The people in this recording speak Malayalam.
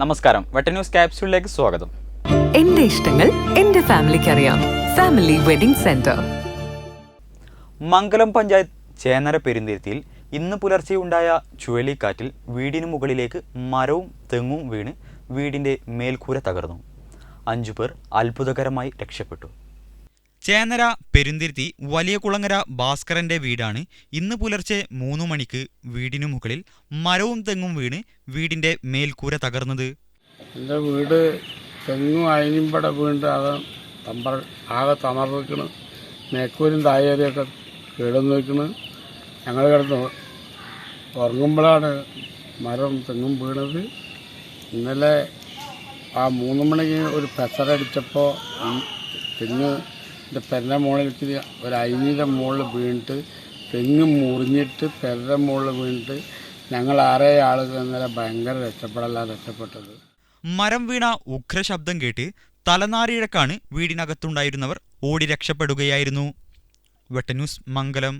നമസ്കാരം. വെട്ട ന്യൂസ് ക്യാപ്സ്യൂളിലേക്ക് സ്വാഗതം. എന്റെ ഇഷ്ടങ്ങൾ എന്റെ ഫാമിലിക്ക് അറിയാം. Family wedding centre Mangalam panchayat Chenara പെരുന്തിരുത്തിയിൽ ഇന്ന് പുലർച്ചെ ഉണ്ടായ ചുഴലിക്കാറ്റിൽ വീടിന് മുകളിലേക്ക് മരവും തെങ്ങും വീണ് വീടിന്റെ മേൽക്കൂര തകർന്നു. അഞ്ചു പേർ അത്ഭുതകരമായി രക്ഷപ്പെട്ടു. ചേന്നര പെരുന്തിരുത്തി വലിയ കുളങ്ങര ഭാസ്കരന്റെ വീടാണ്. ഇന്ന് പുലർച്ചെ മൂന്നു മണിക്ക് വീടിനു മുകളിൽ മരവും തെങ്ങും വീണ് വീടിന്റെ മേൽക്കൂര തകർന്നത്. എന്റെ വീട് തെങ്ങും അയനിമ്പട വീണ്ട് ആകെ തമ്പർ ആകെ തമർക്കണ് മേക്കൂരും തായേരിയൊക്കെ കേടുന്നു നിൽക്കണ്. ഞങ്ങൾ കിടന്ന് ഉറങ്ങുമ്പോഴാണ് മരം തെങ്ങും വീണത്. ഇന്നലെ ആ മൂന്ന് മണിക്ക് ഒരു പെസറടിച്ചപ്പോൾ തെങ്ങ് എന്റെ പെരന്റെ മുകളിലേക്ക് ഒരു അരിഞ്ഞിന്റെ മുകളിൽ വീണിട്ട് തെങ്ങ് മുറിഞ്ഞിട്ട് പെരന്റെ മുകളിൽ വീണിട്ട് ഞങ്ങൾ ആറേ ആളുകൾ ഇന്നലെ ഭയങ്കര രക്ഷപ്പെടല്ല രക്ഷപ്പെട്ടത്. മരം വീണ ഉഗ്രശബ്ദം കേട്ട് തലനാരിഴക്കാണ് വീടിനകത്തുണ്ടായിരുന്നവർ ഓടി രക്ഷപ്പെടുകയായിരുന്നു. വെട്ടന്യൂസ് മംഗലം.